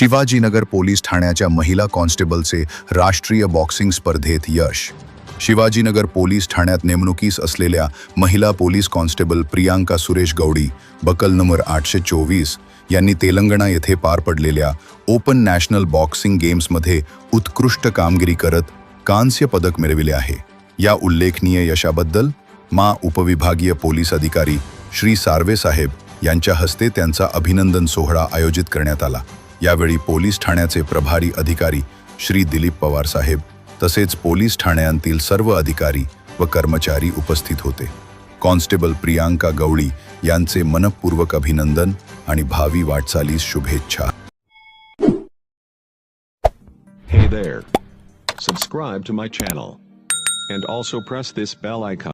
Shivajinagar police ठाण्याच्या महिला कॉन्स्टेबलचे राष्ट्रीय बॉक्सिंग स्पर्धेत यश. शिवाजीनगर पोलीस ठाण्यात नेमणुकीस असलेल्या महिला police constable Priyanka Suresh Gaudi buckle number आठशे चोवीस यांनी तेलंगणा येथे पार पडलेल्या ओपन नॅशनल बॉक्सिंग गेम्समध्ये उत्कृष्ट कामगिरी करत कांस्य पदक मिळविले आहे. या उल्लेखनीय यशाबद्दल मा उपविभागीय पोलीस अधिकारी श्री सार्वे साहेब यांच्या हस्ते त्यांचा अभिनंदन सोहळा आयोजित करण्यात आला. यावेळी पोलीस ठाण्याचे प्रभारी अधिकारी श्री दिलीप पवार साहेब तसेच पोलीस ठाण्यांतील सर्व अधिकारी व कर्मचारी उपस्थित होते कॉन्स्टेबल प्रियांका गवळी यांचे मनपूर्वक अभिनंदन आणि भावी वाटचालीस शुभेच्छा Hey there. Subscribe to my channel. And also press this bell icon.